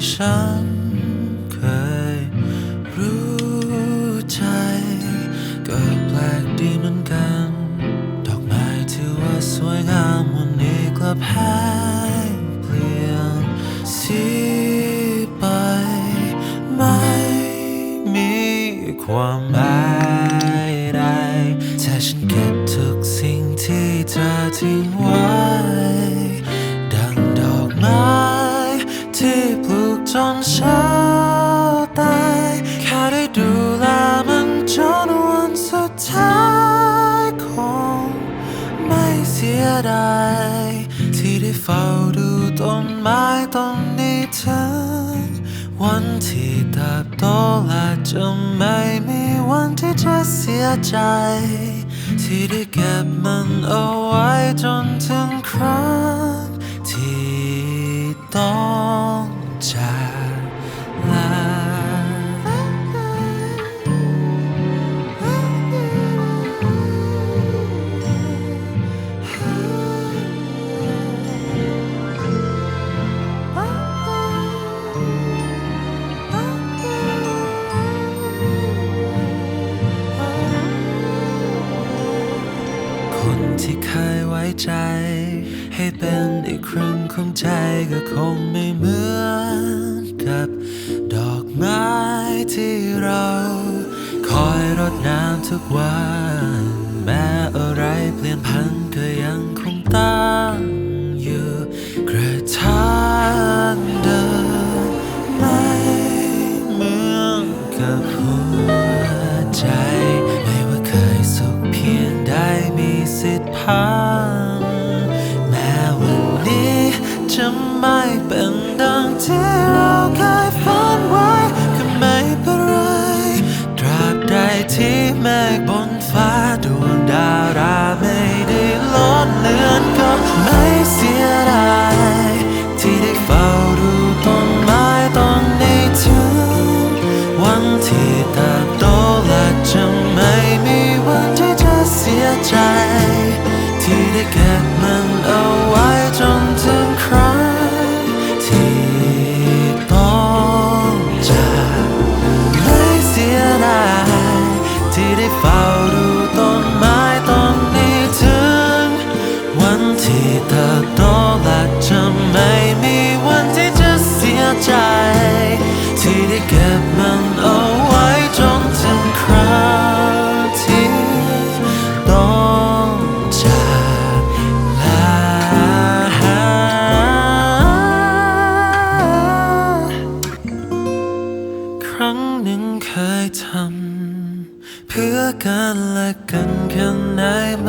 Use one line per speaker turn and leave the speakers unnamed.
ที่ฉันเคยรู้ใจก็แปลกดีเหมือนกัน ดอกไม้ที่ว่าสวยงามวันนี้กลับแห้งเปลี่ยนสีไป ไม่มีความหมายใดแต่ฉันเก็บทุกสิ่งที่เธอทิ้งไว้ สียดายที่ได้เฝ้าดูต้นไม้ต้นนี้ถึงวันที่เติบโตและจะไม่มีวันที่จะเสียใจ ที่ได้เก็บมันเอาไว้จนถึงครั้งที่ต้องจาก ใจ ให้เป็นอีกครึ่งของใจก็คงไม่เหมือนกับดอกไม้ที่เรา คอยรดน้ำทุกวัน แม้อะไรเปลี่ยนพันก็ยังคงตั้งอยู่กระทานเดิมไม่เหมือนกับหัวใจ ไม่ว่าเคยสุขเพียงใดมีสิทธิ์พัง จะไม่เป็นดังที่เราเคยฝันไว้ก็ไม่เป็นไร ตราบใดที่เมฆบนฟ้าดวงดาราไม่ได้ลดเลือนก็ไม่เสียดายที่ได้เฝ้าดูต้นไม้ต้นนี้ถึงวันที่เติบโตและจะไม่มีวันที่จะเสียใจ ที่ได้เก็บมัน ที่เติบโตและจะไม่มีวันที่จะเสียใจ ที่ได้เก็บมันเอาไว้จนถึงครั้งที่ต้องจากลาครั้งหนึ่งเคยทำเพื่อกันและกันแค่ไหนไหม